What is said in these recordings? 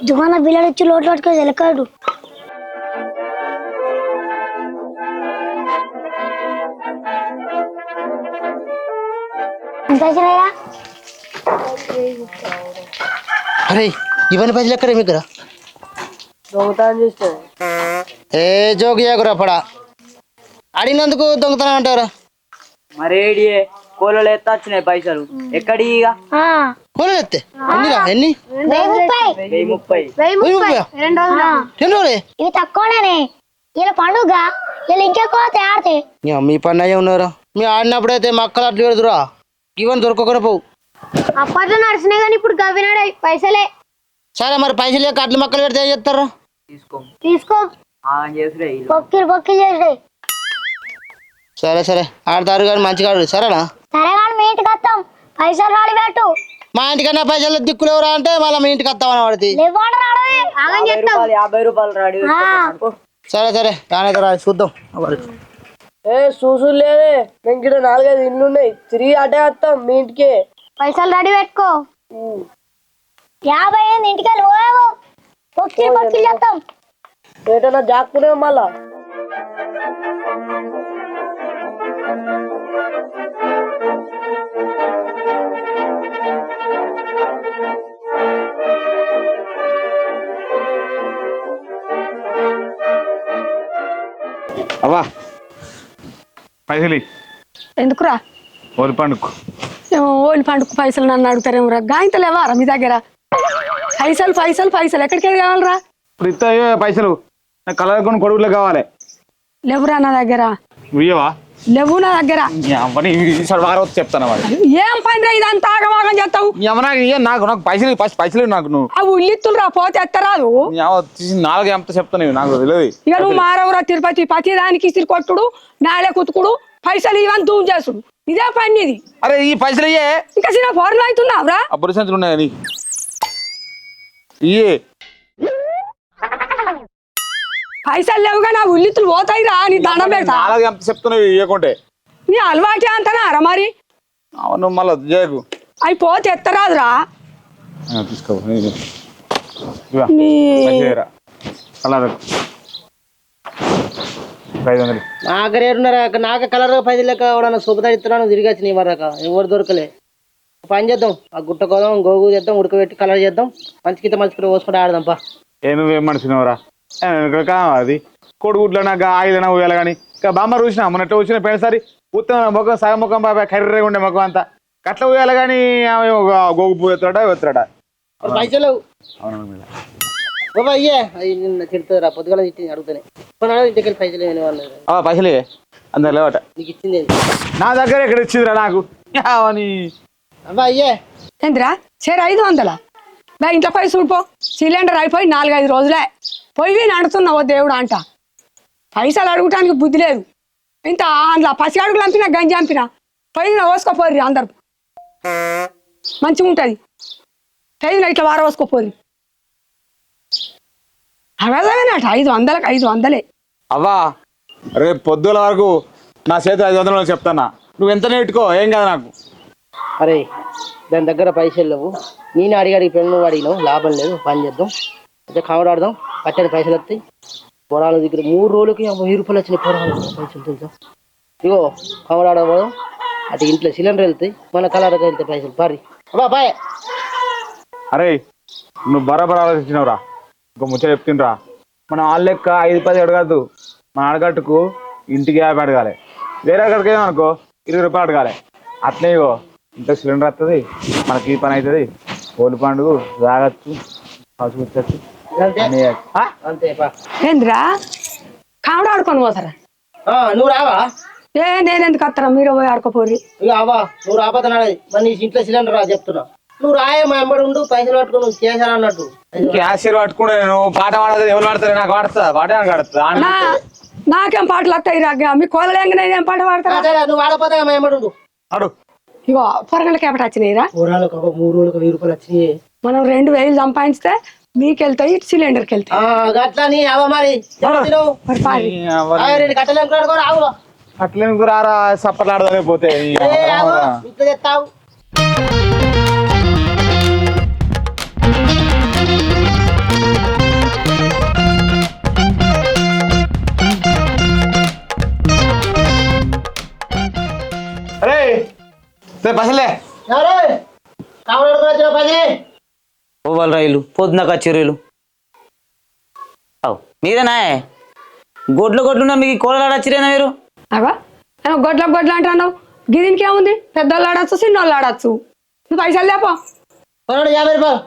దుకాణ బిల్లలు ఇచ్చి లోటు పట్టుకొని వెళ్ళకాడు అరే ఇవన్నీ పైసలు ఎక్కడ మీ దగ్గర ఏ జోకి చేయకురా పడా. అడిగినందుకు దొంగతనం అంటారా మరి ఏడియే కోలలో ఎత్త వచ్చినాయి పైసలు. ఎక్కడి ఇక? ఆ, కూలీలు ఎత్తే ఎన్నిరా ఎన్ని? వెయ్యి ముప్పై. వెయ్యి ముప్పై. వెయ్యి వెయ్యి ముప్పై రెండు వందలు రెండు రోజులే? ఇవి తక్కువనే ఇలా పండుగ వీళ్ళు ఇంకెక్కువ తయారుతే మీ అయ్యే ఉన్నారు మీ ఆడినప్పుడైతే మక్కలు అట్లు పెడుతురా ఇవన్నీ దొరకకుండా పోవు. అప్పట్లో నడిచినాయి కానీ ఇప్పుడు గవ్వినాడు పైసలే. సరే మరి పైసలు లేక అట్లు మక్కలు పెడితే ఏం చేస్తారా? తీసుకో. బొక్కిలు బొక్కిలు చేసి సరే సరే. ఆడతారు కానీ మంచిగా ఆడు. సరేనా? సరే కానీ మీ ఇంటికి వస్తాం. పైసలు రాడి పెట్టు. మా ఇంటికన్నా పైసలు దిక్కులు ఎవరా అంటే మళ్ళీ మీ ఇంటికి వస్తామని పడితే లేవాడు రాడు ఆగం యాభై రూపాయలు రాడి. సరే సరే రానైతే రా చూద్దాం. ఏ చూసు లేదే. మేము ఇక్కడ నాలుగైదు ఇల్లు ఉన్నాయి. తిరిగి అటే వస్తాం మీ ఇంటికి. పైసలు రెడీ పెట్టుకో. యాభై ఇంటికి వెళ్ళి పోయావు. చెప్తాం ఏటన్నా జాక్కునే మళ్ళా? పైసలు ఎందుకురా? ఓలి పండుగ ఏమో ఓలి పండుగ పైసలు నన్ను అడుగుతారేమో రా. గాయంతో లేవారా మీ దగ్గర? పైసలు పైసలు పైసలు ఎక్కడికి కావాలరా? ఇప్పుడు ఇస్తాయో పైసలు. నాకు కలర్ కొన్ని కొడుకులు కావాలి. లేవురా నా దగ్గర? ఇయ్యవా లేవు నా దగ్గర. వారం చెప్తాను ఏం పని రా ఇదంతా ఆగమాగం చేస్తావు? నాకు నాకు నాకు పైసలు ఫస్ట్ పైసలు నాకు నువ్వు. ఆ ఉల్లిత్తులు రా పోతే ఎత్తరాదు. నాలుగు ఎంత చెప్తాను నాకు తెలియదు. ఇక నువ్వు మారవురా తిరుపతి ప్రతి దానికి ఇసిరి కొట్టుడు నాలే కుతుకుడు పైసలు ఇవన్నీ దూం చేసుడు ఇదే పని ఇది అరే ఈ పైసలు ఇయ్యే. ఇంకా చిన్న ఫోర్లు అవుతున్నావురా అబ్బరి సంచులు ఉన్నాయి నీ ఇయ్యే. పైసలు లేవుగా నా ఉల్లిత్తులు పోతాయి రా నీ దండం పెడతా. నాలుగు ఎంత చెప్తున్నావు ఇవ్వకుంటే నీ అలవాటే అంతనారా మరి? అవును మళ్ళీ చేయకు అవి పోతే ఎత్తరాదురా. ఆ, తీసుకో ఇది. ఇవ్వ. నీ పైసలు ఇయ్యరా. కలర్ ఐదు వందలు. నాకు రేటున్నారా నాకు కలర్ పైసలు లెక్క ఎవడన్నా సూపర్ ఇస్తున్నాను తిరిగి వచ్చి నీ వరక. ఎవరు దొరకలే. పని చేద్దాం. ఆ గుట్ట కోదాం గోగు చేద్దాం ఉడకబెట్టి కలర్ చేద్దాం. మంచి కింద మంచి పోసుకుంటే ఆడదాం పా. ఏ మనిషినవరా? అది? కొడుగుడ్ల నాకు ఆయుధన పోయాలి కానీ. ఇంకా బామ్మ చూసిన? మొన్నట్టు వచ్చిన పోయినసారి? ఉత్తమ ముఖం సగం ముఖం బాబాయ్ కర్రీ ఉండే ముఖం అంతా. కట్ల పోయాలి కానీ గోగు పువ్వు ఎత్తాడా ఎత్తాడా పైసలు అవును బాబా అయ్యే అయ్యి నిన్న తిడుతుందిరా పొద్దుగల తిట్టి అడుగుతానే. కొన్నాడు ఇంటికి వెళ్ళి పైసలు ఏమైనా వాళ్ళు ఆ పైసలే అందరు లేవట. నీకు ఇచ్చింది ఏంది? నా దగ్గర ఎక్కడ ఇచ్చిందిరా నాకు? అని అబ్బా అయ్యే ఏంద్రా? సరే ఐదు వందల? బా ఇంట్లో పోయి చూడిపో. సిలిండర్ అయిపోయి నాలుగైదు రోజులే. పోయి నడుతున్నావు దేవుడు అంట. పైసలు అడుగుటానికి బుద్ధి లేదు. ఇంత అందులో పసి అడుగులు అంపినా గంజి అంపినా పోయి పోసుకోపోర్రి అందరు. మంచిగా ఉంటుంది పోయి ఇట్లా వార పోసుకోపోర్రి అవేదమేనట ఐదు వందలకు ఐదు వందలే. అవ్వా? రేపు పొద్దుల వరకు నా చేతి ఐదు వందలు చెప్తానా? నువ్వు ఎంత నేర్చుకో ఏం కాదు నాకు. అరే దాని దగ్గర పైసలు లేవు. నేను అడిగి అడిగి పెన్ను అడిగినావు లాభం లేదు పని చేద్దాం. అయితే కావడ ఆడదాం పచ్చడి పైసలు వస్తాయి. పొరాల దగ్గర మూడు రోజులకి వెయ్యి రూపాయలు వచ్చినాయి పొరాలు పైసలు తెలుసా? ఇగో కావడ ఆడబోదాం అటు ఇంట్లో సిలిండర్ వెళ్తాయి మన కలర్కి వెళ్తాయి పైసలు పారి. అబ్బా బాయ్. అరే నువ్వు బరాబర్ ఆలోచించినవురా. ఇంకో ముచ్చట చెప్తుండ్రా. మనం వాళ్ళ లెక్క ఐదు పది అడగద్దు. మన అడగట్టుకు ఇంటికి యాభై అడగాలి. వేరే అక్కడికి ఏమనుకో ఇరవై రూపాయలు అడగాలి. అట్లే ఇగో ఇంత సిలిండర్ వస్తుంది మనకి ఈ పని అవుతుంది కోడి పండుగ తాగచ్చు. ఆ? అంతే పా. ఏంద్రా? కావడ ఆడుకొని పోతారా? ఆ, నువ్వు రావా? ఏ నేను ఎందుకు వస్తారా మీరు పోయి ఆడుకోపోర్రి ఇక అవ్వా నువ్వు రాబోతున్నాడు మరి నీ ఇంట్లో సిలిండర్ రా చెప్తున్నా. నువ్వు రాయే మా ఎంబడి ఉండు పైసలు పట్టుకుని చేశాను అన్నట్టు క్యాషియర్ పట్టుకుంటే నేను పాట పాడదు ఎవరు పాడతారు? నాకు పాడుతుందా? పాట నాకు పాడుతుందా? నా నాకేం పాటలు వస్తాయి రాగా మీ కోళ్ళ ఏం పాట పాడతారా? నువ్వు ఆడపోతే అడు ఇగో పొరగల వచ్చినాయిరా కూరలకు ఒక మూడు రోజులకు వెయ్యి రూపాయలు వచ్చినాయి. మనం రెండు వేలు సంపాదించితే మీకు వెళ్తాయి ఇటు సిలిండర్కి వెళ్తాయి. మరి. మరి అట్లే రారా సప్పట్లు ఆడదానే పోతే. పైసలే. రైలు పొద్దునక చెరువులు అవు మీరేనా? గొడ్లు గొడ్లున్నా మీకు వచ్చిరేనా మీరు? అగో నేను గొడ్ల గొడ్ల అంటున్నావు. గిదినికి ఏముంది? పెద్దోళ్ళు ఆడచ్చు చిన్నోళ్ళు ఆడచ్చు. నువ్వు పైసలు లేపో. యాభై రూపాయలు.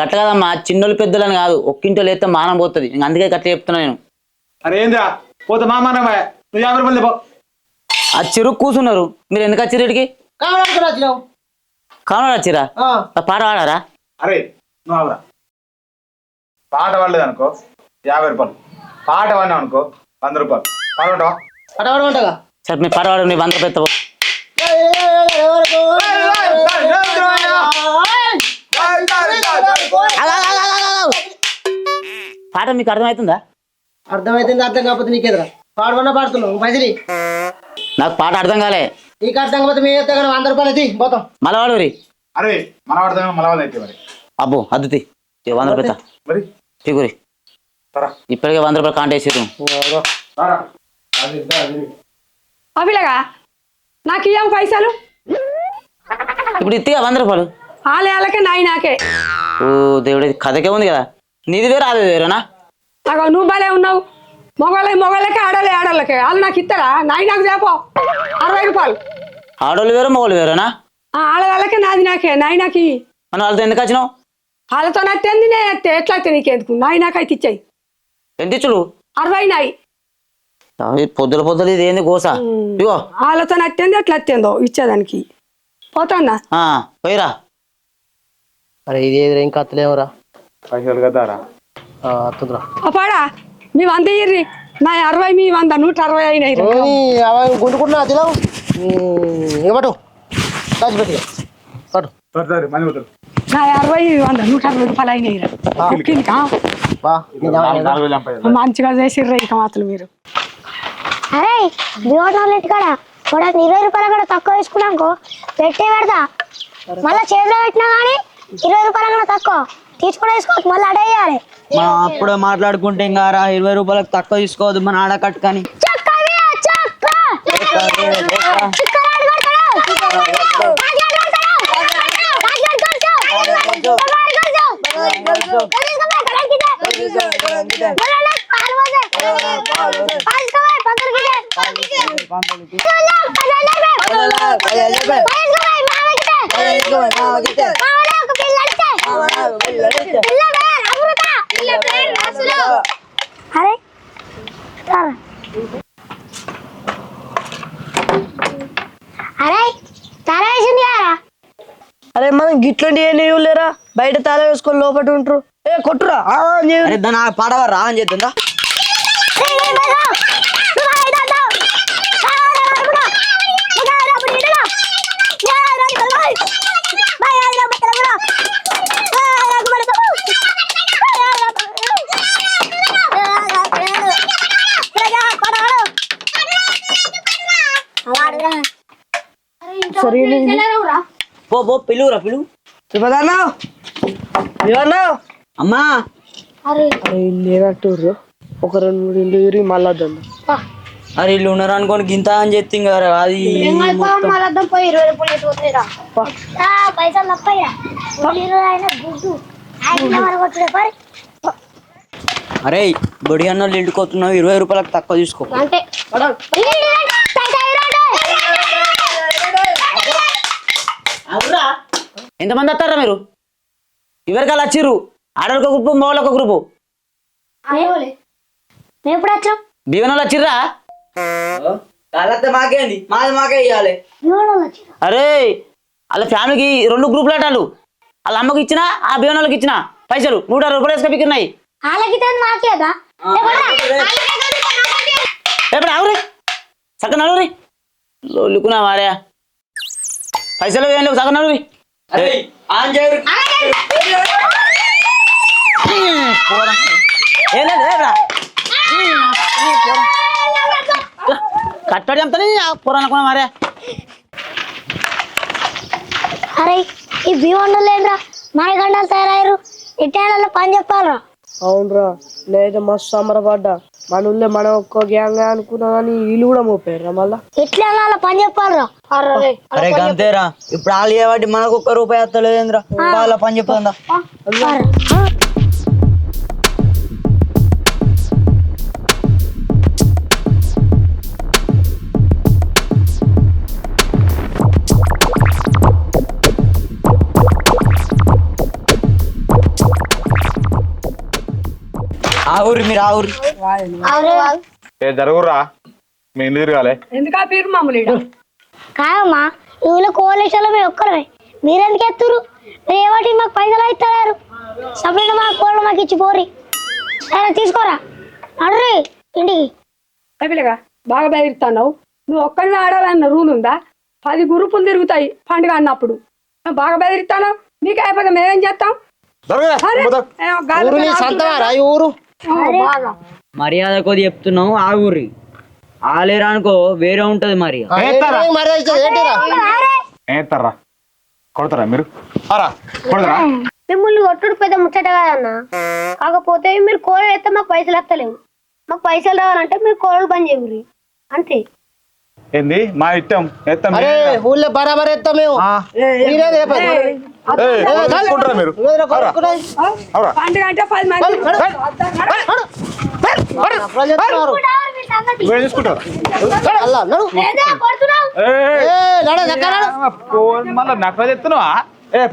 గట్ల కదమ్మా చిన్నోళ్ళు పెద్దలని కాదు. ఒక్కింటో లేస్తే మానం పోతుంది. అందుకే గట్ల చెప్తున్నా నేను. అరే ఏందిరా? పోతే మా మానమ్మ నువ్వు యాభై రూపాయలు లేపో. ఆ చెరుకు కూర్చున్నారు మీరు ఎందుకు వచ్చిరు వచ్చినావు కావాలి వచ్చిరా పాట పాడారా అరే నువ్వు అవరా పాట పాడలేదు అనుకో యాభై రూపాయలు పాట పాడినావు అనుకో వంద రూపాయలు పాడమంటావా ఉంటగా సరే మీ పాట పాడు నీ వంద ఎత్తపో. పాట మీకు అర్థమవుతుందా అర్థమైతుంది అర్థం కాకపోతే నీకెదురా పాడమన్నా పాడుతున్నావు. నాకు పాట అర్థం కాలే. నీకు అర్థం కాకపోతే మీ కానీ వంద రూపాయలు ఎత్తి పోతాం. మళ్ళా వాడు రీ. అరే మన వాడతాం మన వాడు అయితే మరి. అబ్బో అద్దుతి. వంద రూపాయలు మరి? సరా ఇప్పటికే వంద రూపాయలు. అది ఇద్దా, అది. అవిలగా నాకు ఇవ్వం పైసలు? ఇప్పుడు ఇత్తిగా వంద రూపాయలు? వాళ్ళ వాళ్ళకే నాయి నాకే. ఓ దేవుడి కథకే ఉంది కదా. నీది వేరు అది వేరేనా? అగో నువ్వు భలే ఉన్నావు. మొగలే మొగలకే ఆడలే ఆడలకే. వాళ్ళు నాకు ఇస్తారా నాయి నాకు చేపో అరవై రూపాయలు. ఆడోళ్ళు వేరు మగోళ్ళు వేరేనా? ఆ, ఆడ వాళ్ళకే నాది నాకే నాయి నాకు. మన వాళ్ళతో ఎందుకు వచ్చినావు? వాళ్ళతో నట్టేంది నేను ఎత్తే ఎట్లా అయితే నీకెందుకు? నాయి నాకైతే ఇచ్చాయి. ఎంత ఇచ్చుడు? అరవై నాయి. పొద్దుల పొద్దులు ఇది ఏంది గోస? ఇగో. వాళ్ళతో నట్టేంది ఎట్లా ఎత్తేందో ఇచ్చేదానికి. పోతాందా ఆ, పోయిరా. అరే ఇది ఏదిరా? ఇంకా అత్తలేమురా? పైసలు కదారా అత్తుందిరా. పాడా మీ వంద ఇర్రి నా అరవై మీ వంద నూట అరవై అయినాయి రా. గుండుకుంటున్నా తినవు ఇక పట్టు. నా అరవై వంద నూట అరవై రూపాయలు అయినాయి మంచిగా చేసిర్రు ఇక మాత్రం మీరు. అరే దిగోటాలు ఇంటికాడ కూడా? ఇరవై రూపాయలు కూడా తక్కువ తీసుకున్నాకో పెట్టే పెడతా. మళ్ళీ చేతిలో పెట్టినా కానీ ఇరవై రూపాయలు కూడా తక్కువ. తీసుకుని వేసుకోవచ్చు మళ్ళీ అడేయాలి మనం అప్పుడే మాట్లాడుకుంటే ఇంకా రా ఇరవై రూపాయలకు తక్కువ తీసుకోవద్దు మన ఆడ కట్టుకని చక్క అరే. అరే తారా వేసింది కారా అరే మనం గిట్లాంటి ఏం లేరా బయట తాళ వేసుకొని లోపల ఉంటారు ఏ కొట్టురా ఆ అని చెప్పు. అరే దాని పాడవ రా అని చేద్దా పో పో పిలువురా పిలువు అమ్మా. అరే. లేనట్టు ఒక రెండు మూడు ఇల్లు తిరిగి మళ్ళా వద్దాం. అరే ఇల్లు ఉన్నారు అనుకోని గింత అని చెప్తే అది అరే బడి అన్న ఇంటికి వస్తున్నావు ఇరవై రూపాయలకు తక్కువ తీసుకో. అంటే ఎంతమంది వస్తారా మీరు? ఎవరికాలు వచ్చిర్రు? ఆడవాళ్ళకి ఒక గ్రూపు మగవాళ్ళకి ఒక గ్రూపు మేము ఎప్పుడు వచ్చాం? వచ్చిర్రా? మాకేంది మాది మాకే ఇవ్వాలి అరే వాళ్ళ ఫ్యామిలీకి రెండు గ్రూపులు అటాలు వాళ్ళ అమ్మకి ఇచ్చిన ఆ వాళ్ళకి ఇచ్చిన పైసలు. నూట అరవై రూపాయలు వేసుకొని పిక్కున్నాయి ఎప్పుడు ఆవురి సగం నలుగురి. లొల్లుకున్నా మారే పైసలు ఏం లేవు సగం నలుగురి. కట్టడి చంపుతానే పురాణకున్నా మారే. అరే ఈ ఏంట్రా? మనగండాలు తయారయ్యారు. ఇట్టేళ్ళలో పని చెప్పాలరా. అవునరా నేనైతే మస్తు సంబరపడ్డా. మన ఊళ్ళో మనం ఒక్క గ్యాంగ్ అనుకున్నా కానీ వీళ్ళు కూడా మోపారు మళ్ళా. ఎట్లా అలా పని చెప్పాలరా? అరే గంతేరా ఇప్పుడు వాళ్ళు చేయబట్టి మనకు ఒక్క రూపాయి వస్తలేదేంద్రా? వాళ్ళ పని చెప్తుందా ఊరి మీరు ఆ ఊరి. ఏ జరుగురా మీ ఇంటి తిరగాలి. ఎందుకా పేరు మామూలు ఈడ? కాదమ్మా మేము ఒక్కరమే. మీరెందుకు ఎత్తురు మీరు ఏవాటి మాకు పైసలు ఇస్తారు సపరేట్ మా కోళ్ళు మాకు ఇచ్చి పోరి సరే తీసుకోరా. అడ్రీ ఇంటికి. అవిలగా బాగా బెదిరిస్తున్నావు. నువ్వు ఒక్కడిని ఆడాలన్న రూల్ ఉందా? పది గ్రూపులు తిరుగుతాయి పండుగ అన్నప్పుడు. నువ్వు బాగా బెదిరిస్తాను మీకు అయిపోతే మేమేం చేస్తాం? జరగరా అరే, ఏ, గాలి ఊరు నీ సంతమారా ఈ ఊరు? ఆ, బాగా మర్యాద కొద్ది చెప్తున్నావు ఆ ఊరి ఆలేరా అనుకో వేరే ఉంటది మరి. కొడతారా మీరు? అరా కొడతారా? మిమ్మల్ని కొట్టుడు పెద్ద ముచ్చట కాదన్న. కాకపోతే మీరు కోళ్ళు ఎత్తే మాకు పైసలు ఎత్తలేవు మాకు పైసలు రావాలంటే మీరు కోళ్ళు పని చేయరు అంతే. ఏంది? మా ఇష్టం. ఎత్తాం. అరే ఊళ్ళో బరాబర్ ఎత్తాం మేము. కొట్టుకుంటారా మీరు. ఏయ్, ఏ, మళ్ళీ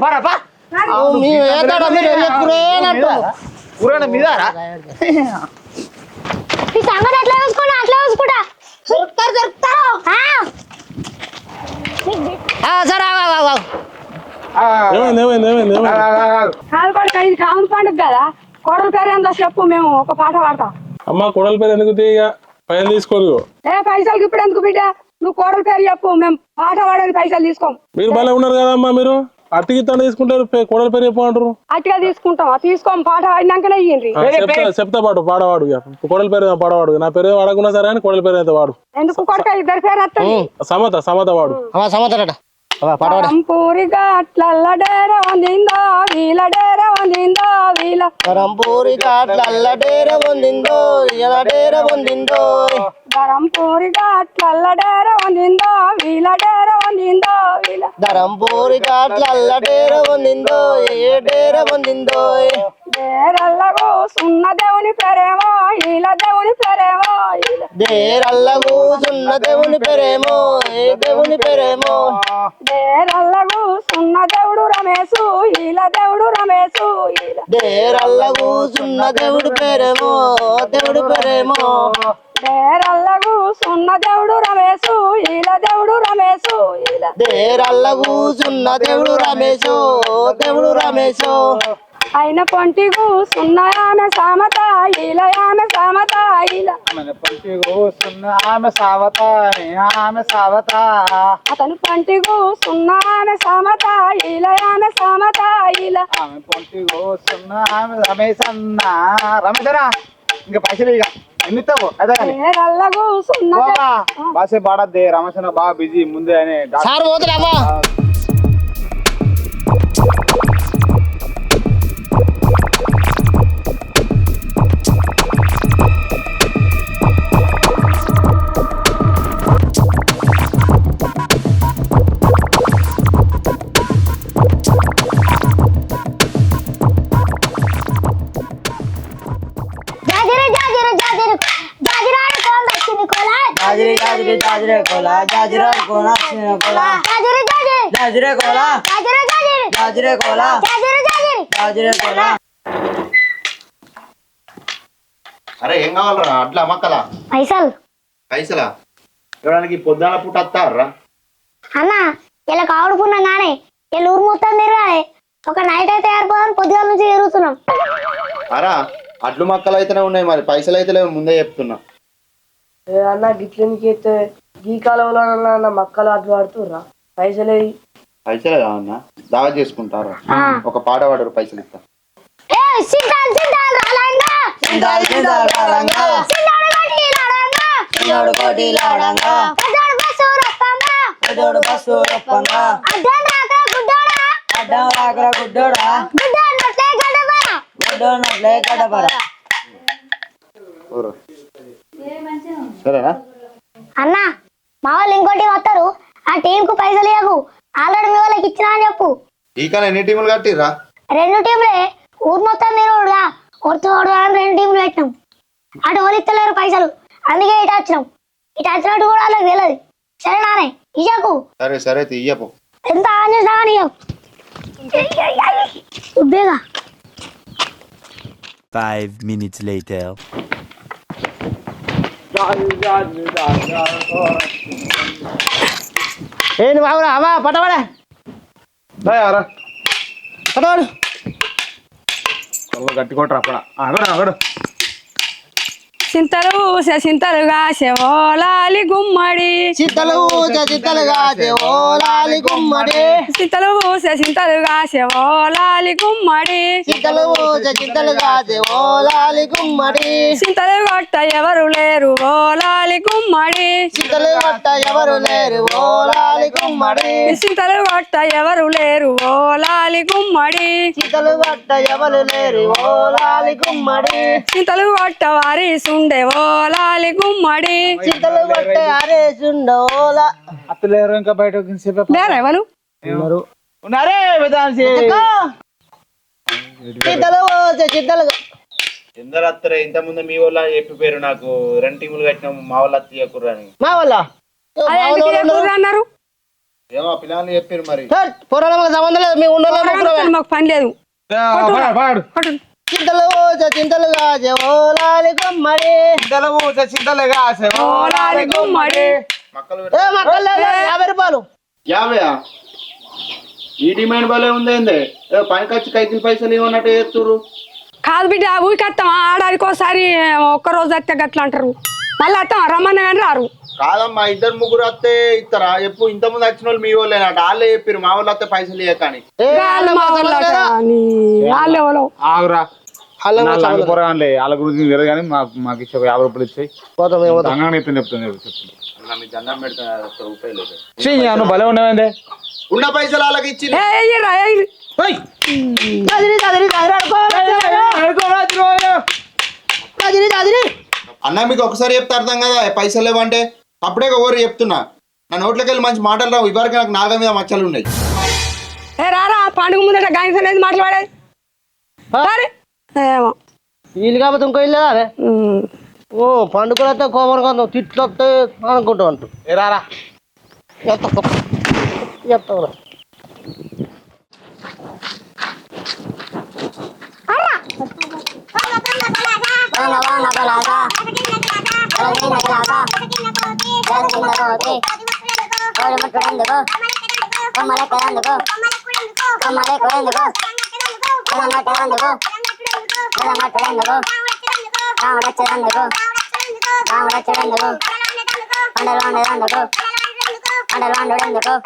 పారా పా మీరు ఏం అని అంటారు. ఊరేనా మీదారా ఈ సంగతి ఎట్లా చూసుకున్నా అట్లా చూసుకుంటా దొరుకుతారు దొరుకుతారు ఆ, సరే ఆగు, ఆగు, ఆగు. కాదు కొడుకు ఇది కాముడు పండుగ కదా. కోడల పేరు ఏందో చెప్పు మేము ఒక పాట పాడతాం. అమ్మ కొడల పేరు ఎందుకు తీయగా పైన తీసుకోరు ఏ పైసలకి ఇప్పుడు ఎందుకు బిడ్డ? నువ్వు కోడల పేరు చెప్పు మేము పాట పాడడానికి పైసలు తీసుకోం. మీరు భలే ఉన్నారు కదమ్మా మీరు? అట్టికి తను తీసుకుంటారు కొడల పేరు చెప్పమంటారు అట్టిగా తీసుకుంటాం ఆ తీసుకోం పాట పాడినాకనే ఇయ్యండి. చెప్తా చెప్తా పాడు పాడవాడు ఇక. కొడల పేరు ఏదో పాడవాడు నా పేరు ఏం వాడకున్నా సరే అని కొడల పేరు అయితే వాడు. ఎందుకు కొడుక ఇద్దరు పేరు వస్తుంది సమత సమత వాడు. అమ్మా సమాధానట అమ్మా పడవాడు పూరిగా అట్లల్ల డేర వందిందో వీల డేర వందిందో వీల. పరంపూరి డేర పొందిందో ఇలా డేర పొందిందో గరం పూరిగా అట్లల్ల డేర వందిందో వీల డేర వందిందో వీల. ధరంపూరి కాట్లల్ల డేర పొందిందో ఏ డేర పొందిందో డేరల్లకు సున్న దేవుని పేరేమో ఈల దేవుని పేరేమో ఈల దేరల్ల కూసున్న దేవుని పేరేమో ఏ దేవుని పేరేమో? డేరల్లకు సున్న దేవుడు రమేశు ఈల దేవుడు రమేశు ఈల దేరల్ల కూసున్న దేవుడి పేరేమో దేవుడి పేరేమో? డేరల్లకు సున్న దేవుడు రమేశు ఈల దేవుడు రమేశు ఈల దేరల్ల కూసున్న దేవుడు రమేశో దేవుడు రమేశో. అయిన పొంటి కూసున్న ఆమె సామత ఈల ఆమె సామత ఈల ఆమె సావత ఆమె సావత అతను పంటి కూసున్న ఆమె సామత ఈల ఆమె సామత ఈల ఆమె పొంటి కోస్తున్న ఆమె రమేష్ అన్న రమేశరా ఇంకా పైసలు ఇక ఎన్ని ఇస్తావు అదే కానీ. డేరల్ల కూసున్న బాసే పాడద్దే. రమేష్ అన్న బాగా బిజీ ముందే అని సార్ జాజిరే జాజిరే జాజిరే కోలా జాజిరా కోలా కోలా. జాజిర జాజిర. జాజిరే కోలా. జాజిర జాజిర. జాజిరే కోలా. జాజిర జాజిర. జాజిరే కోలా. అరే ఏం కావాలరా? అట్లా అమ్మక్కలా? పైసలు. పైసలా? ఇవ్వడానికి పొద్దున పూట వస్తారా అన్న ఇలా కావడుకున్నాం కానీ ఇలా ఊరు మొత్తం తిరగాలి. ఒక నైట్ అయితే ఏర్పడని పొద్దుగాల నుంచి తిరుగుతున్నాం. అరా అడ్లు మక్కలు అయితేనే ఉన్నాయి మరి. పైసలు అయితే లేవు ముందే చెప్తున్నా. అన్న గిట్లనికి అయితే గీ కాలంలో అన్న మక్కలు అట్లు ఆడుతుర్రా పైసలే పైసలు కావన్నా దావా చేసుకుంటారా? ఒక పాట పాడరు పైసలు ఇస్తా. అడ్డం గుడ్డోడా. రాకరా గడపరా. సరేనా? అన్న మా వాళ్ళు ఇంకోటి వస్తారు. ఆ టీం కు పైసలు ఇవ్వకు ఆల్రెడీ మీ వాళ్ళకి ఇచ్చినా అని చెప్పు. కానీ ఎన్ని టీములు కట్టిర్రా? రెండు టీంలే ఊరు మొత్తం తిరుగుడుగా కొడుతూ అని రెండు టీంలు పెట్టినాం. అటు వాళ్ళు ఇస్తలేరు పైసలు. అందుకే ఇటు వచ్చినాం. ఇటు వచ్చినట్టు కూడా వాళ్ళకి తెలియదు. సరే నానే ఇయ్యకు. సరే సరే తీయపు ఎంత ఆన్ చేసినా కానీ ఇయ్యకు. ఉబ్బేగా. Five minutes later. ఏంటి బాబురా అవా పట్టబడే పట్టవాడు గట్టి కొట్టరా అక్కడ అగడు చింతలు ఊసే చింతలుగా శవోలాలి గుమ్మడి. చిత్తలు చిత్తలుగా ఓలాలి గుమ్మడి. చింతలు ఊసే చింతలుగా శవోలాలి గుమ్మడి. చిత్తలు చిత్తలుగా ఓలాలి గుమ్మడి. చింతలు కొట్ట ఎవరు లేరు ఓలాలి గుమ్మడి. చిత్తలు పట్ట ఎవరు లేరు ఓలాలి గుమ్మడి. చింతలు కొట్ట ఎవరు లేరు ఓలాలి గుమ్మడి. చిత్తలు పట్ట ఎవరు లేరు ఓలాలి గుమ్మడి. చింతలు కొట్ట వారి సుండే ఓలాలి గుమ్మడి. చిత్తలు పట్ట అరేసుండోలా అత్తలేరు ఇంకా బయట లేరా ఎవరు? ఉన్నారే విధాన్సి ఎందరు ఇంత ముందు మీ వాళ్ళ చెప్పి పేరు నాకు రెండు టీములు కట్టినాం మా వాళ్ళ తీయకుర్రని మా వాళ్ళ? అన్నారు? ఏమో పిల్లలు చెప్పారు మరి. పొరాల సంబంధం లేదు మీ ఉండలో మాకు పని లేదు. కొట్టు. చింతలు చింతలుగా ఓలాలి గుమ్మడి. చింతలుగా ఓలాలి గుమ్మడి. మక్కలు ఏ మక్కలు లేదు, యాభై రూపాయలు. యాభై ఈ డిమాండ్ భలే వచ్చి కైకిల్ పైసలు ఇవ్వన్నట్టు చేస్తుర్రు? కాదు బిడ్డ ఊరికొస్తాం ఆడానికి ఒకసారి ఒక్క రోజు వస్తే గట్లా అంటారు. మళ్ళీ వస్తాం రమ్మన్న కానీ రారు. కాదమ్మా ఇద్దరు ముగ్గురు వస్తే ఇస్తారా ఎప్పుడు ఇంత ముందు వచ్చిన వాళ్ళు మీ వాళ్ళేనట వాళ్ళే చెప్పారు మా వాళ్ళు వస్తే పైసలు వాళ్ళు వాళ్ళు అట వాళ్ళు ఎవరో. ఆగురా. వాళ్ళ గురించి తెలియదు కానీ మాకు మాకు ఇచ్చే ఒక యాభై రూపాయలు ఇచ్చాయి. పోతాం. దంగా చెప్తాను చెప్తాను నువ్వు భలే ఉన్నావేందే? ఉన్న పైసలు వాళ్ళకి ఇచ్చి. అన్న మీకు ఒకసారి చెప్తే అర్థం కదా? పైసలు లేవంటే? అప్పుడే ఓరు చెప్తున్నా. నా నోట్లోకి వెళ్ళి మంచి మాటలు రావు. ఇవరకు నాకు నాలుగు మీద మచ్చలు ఉన్నాయి ఏ రారా పండుగ ముందట గాయస్ అనేది మాట్లాడే. సరే. ఏమో వీళ్ళు కాకపోతే ఇంకో ఇల్లు అదే ఉమ్. ఓ పండుగలు వస్తే కోమలు కొంత తిట్లు వస్తాయి అనుకుంటా అంటూ ఏ రారా చెప్తా చెప్తా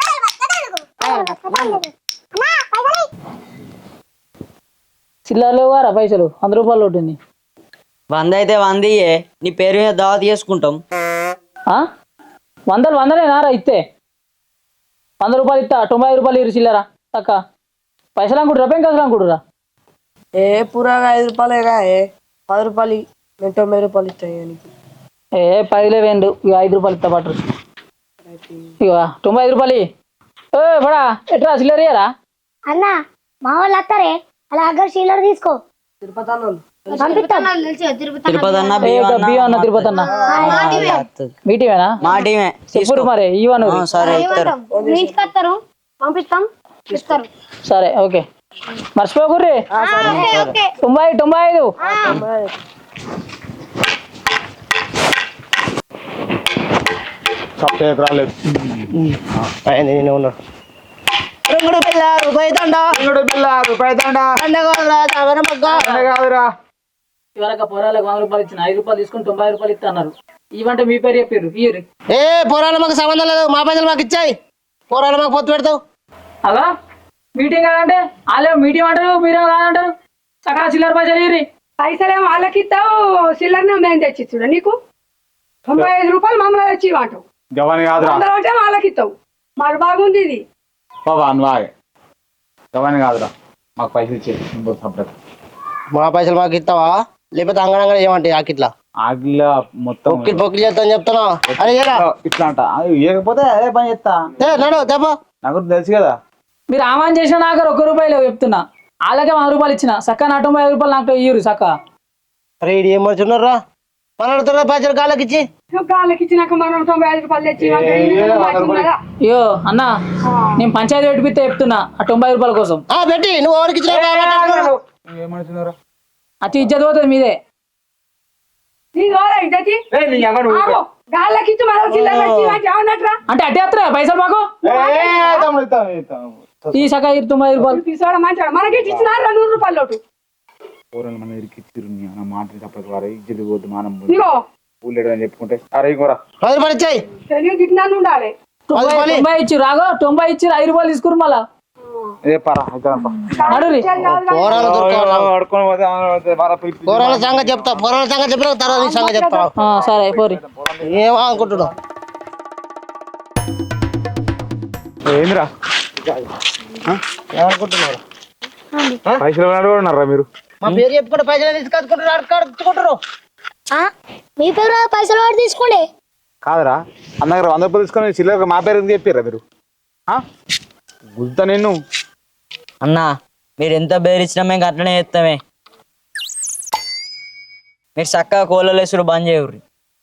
చిల్లర లేవు గారా పైసలు? వంద రూపాయలు ఉంటుంది వంద అయితే వంద ఇయ్యే. నీ పేరు మీద దావత్ చేసుకుంటాం. ఆ? వందలు వందలేనారా ఇస్తే వంద రూపాయలు ఇస్తా తొంభై ఐదు రూపాయలు ఇరు చిల్లరా. అక్క పైసలు అనుకుంటురా పెంకసలు అనుకుంటురా ఏ పూరాగా ఐదు రూపాయలేగా? ఏ పది రూపాయలు. నేను తొంభై రూపాయలు ఇస్తాయి నీకు. ఏ పదిలే వేండు ఇక ఐదు రూపాయలు ఇస్తా పట్టరు ఇక తొంభై ఐదు రూపాయలు. ఏ బడా ఎట్రా చిల్లర ఇయ్యరా అన్న మా వాళ్ళు వస్తారే అలా అగ్గర షీలర్ తీసుకో. తిరుపతి అన్నోళ్ళు పంపిస్తాం తిరుపతి అన్న ఏ బియ్యం ఇక అన్న బియ్యం అన్న తిరుపతి అన్న మీ టీమేనా? మా టీమే. చెప్పురు మరి ఇవ్వను ఆ, సరే ఇస్తారు మీ ఇంటికి వస్తారు పంపిస్తాం ఇస్తారు. సరే ఓకే. మర్చిపోకుర్రి ఓకే తొంభై తొంభై ఐదు. సబ్స్క్రైబ్ రాలేదు ఆయన నేను ఉన్నాడు రంగుడు పిల్ల రూపాయి దండ. రంగుడు పిల్ల రూపాయి దండ. మొగ్గ. పొరాలకు వంద రూపాయలు ఇచ్చిన ఐదు రూపాయలు తీసుకుని తొంభై రూపాయలు ఇస్తా అన్నారు. ఇవంటే మీ పేరు చెప్పారు ఏ పోరాలు మాకు సంబంధం లేదు మా పైసలు మాకు ఇచ్చాయి. పోరాలు మాకు పొత్తు పెడతావు. అలా? మీటింగ్ కాదంటే వాళ్ళే మీటింగ్ అంటారు మీరేమో కాదంటారు. సకాల చిల్లర పైసలు ఇయ్యరి పైసలేమో వాళ్ళకి ఇస్తావు చిల్లరనే మేము తెచ్చి చూడ నీకు తొంభై ఐదు రూపాయలు మమ్మల్ని తెచ్చి ఇవ్వంటావు. గవాని కాదురా. ఉంటే వాళ్ళకి ఇస్తావు. మాకు బాగుంది ఇది. బాబా నువ్వు గవాని కాదురా. మాకు పైసలు ఇచ్చేది సపరేట్. మా పైసలు మాకు ఇస్తావా? లేకపోతే అంగడంగా ఏమంటే ఆకిట్లా ఆగిలా మొత్తం పొక్కిలు పొక్కిలు చేస్తాను చెప్తాను అరే ఏరా? ఇట్లా అంట. అది ఇవ్వకపోతే అదే పని చేస్తా. ఏ నడు దెబ్బ నాకు తెలుసు కదా. మీరు ఆమాన్ చేసిన నాకు ఒక్క రూపాయలు చెప్తున్నా. వాళ్ళకే వంద రూపాయలు ఇచ్చిన. సక్క నా తొంభై ఐదు రూపాయలు నాకు ఇయ్యూరు సక్క. అరే ఇది ఏం మర్చున్నారా మన పైసలు గాళ్ళకి ఇచ్చి గాళ్ళకి ఇచ్చినాక మనం తొంభై ఐదు రూపాయలు తెచ్చి? అయ్యో అన్న నేను పంచాయతీ పెట్టిపిస్తే చెప్తున్నా ఆ తొంభై రూపాయల కోసం. ఆ పెట్టి నువ్వు ఎవరికి ఇచ్చిన అతి ఇజ్జత్ పోతుంది మీదే? అంటే అట్టే పైసలు మాకు? ఈ సక్క ఇరు తొంభై రూపాయలు తీసుకోవడం మంచివాడు మనకి ఇచ్చి ఇచ్చినారు నూరు రూపాయలు లోటు. పూరలు మన ఇరికిచ్చిరు అన్న మాట తప్పదు వారు. ఇజ్జలు పోద్దు మానం పోద్దు ఇగో. ఊళ్ళేడు అని చెప్పుకుంటే అరే ఇంకోరా పది రూపాయలు ఇచ్చాయి తెలివి గిట్టినాను ఉండాలి. తొంభై తొంభై ఇచ్చి రాగో తొంభై ఇచ్చి ఐదు రూపాయలు తీసుకురు మళ్ళా. ఏ పరా అయితే రా. నడురి పోరాలు దొరకాలి పడుకొని పోతే ఆ పోతే బాగా పిలిపి- పోరాల సంగతి చెప్తా. పోరాల సంగతి చెప్పిన తర్వాత నీ సంగతి చెప్తా ఆ, సరే పోరి. ఏమో అనుకుంటున్నావు. ఏందిరా? ఏమనుకుంటున్నారు? పైసలు ఉన్నారా మీరు? మా పేరు చెప్పుకుంటే పైసలు? మీ పేరు వాడు తీసుకోండి? కాదురా. దగ్గర వంద రూపాయలు తీసుకొని చిల్లర మా పేరు ఎందుకు చెప్పారా మీరు? ఆ? గుద్దుతా నిన్ను. అన్నా మీరు ఎంత బేరిచ్చినా మేము అట్లనే చేస్తామే. మీరు చక్కగా కోళ్ళలేసుడు బంద్ చేయరు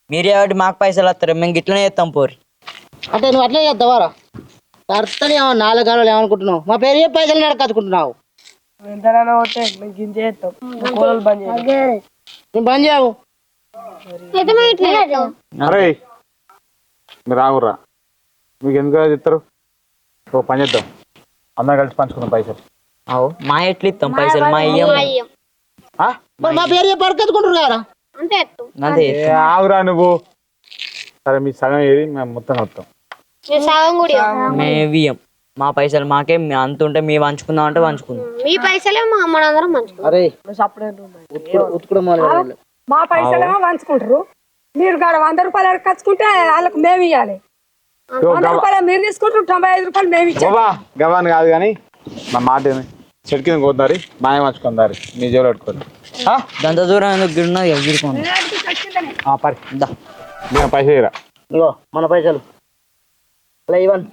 మీరు కాబట్టి మాకు పైసలు వస్తారు మేము గిట్లనే చేస్తాం పోరి అంటే నువ్వు అట్లే చేద్దావారా అర్థం నాలుగు గాలు ఏమనుకుంటున్నావు? మా పేరు చెప్పి పైసలు నడకచ్చుకుంటున్నావు బంద్ చేయవు. అరే మీరు ఆగుర్రా. మీకు ఎందుకు చెప్తారు? ఓ పని చేద్దాం. అందరం కలిసి పంచుకుందాం పైసలు. అవు మా ఎట్లు ఇస్తాం పైసలు? మా ఇయ్యం. మా అయ్యం. ఆ? మరి మా పేరు కదా? అంతే ఏ ఆగురా నువ్వు. సరే మీ సగం ఏది మేము మొత్తం వస్తాం ఇయ్యం మా పైసలు మాకే మీ అంత ఉంటే మేము పంచుకుందాం అంటే పంచుకుందాం. మీ పైసలే మా అరే మా పైసలేమో పంచుకుంటారు. మీరు కాడ వంద రూపాయలు అడగచ్చుకుంటే వాళ్ళకి మేము ఇవ్వాలి వంద రూపాయలు మీరు తీసుకుంటారు తొంభై ఐదు రూపాయలు మేము ఇచ్చాం గవా గవాన్ కాదు కానీ నా మాట ఏమి? చెట్టు కింద కోద్దారి మాయ మార్చుకుందారి మీ జేబులో పెట్టుకోండి. ఆ? గంత దూరం ఎందుకు గిడున్నది పరి పైసలు మన పైసలు. అలా ఇవ్వను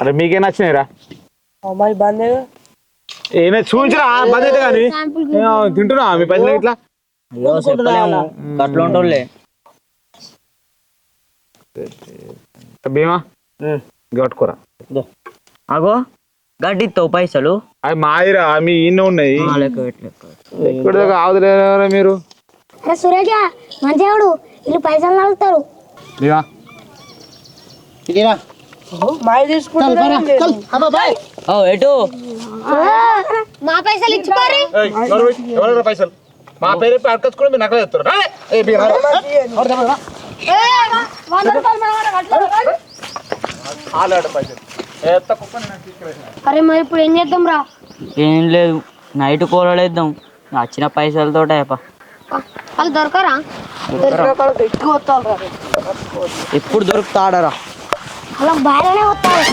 అరే మీకేం నచ్చినాయిరా? ఏమే చూపించరా? బంద్ అయితే కానీ. ఏమో తింటున్నా మీ పైసలు ఇట్లా. అయ్యో చెప్పలేము. అట్లా భీమా? కట్టుకోరా అగో గడ్డిస్తావు పైసలు. అవి మాయిరా మీ ఇన్న ఉన్నాయి. ఎక్కడ ఆవుదలేరా మీరు? సురేష మంచివాడు వీళ్ళు పైసలు నడుగుతారు భీమా? ఇదిరా ఎటు? మా పైసలు పైసలు. మా పేరు మీరు నకలు చెప్తారు. అరే మరి ఇప్పుడు ఏం చేద్దాం రా? ఏం లేదు. నైట్ కూరలేద్దాం వచ్చిన పైసలతో అయిపో. వాళ్ళు దొరకరా? ఎప్పుడు దొరుకుతాడరా? అలా బాగానే వస్తారు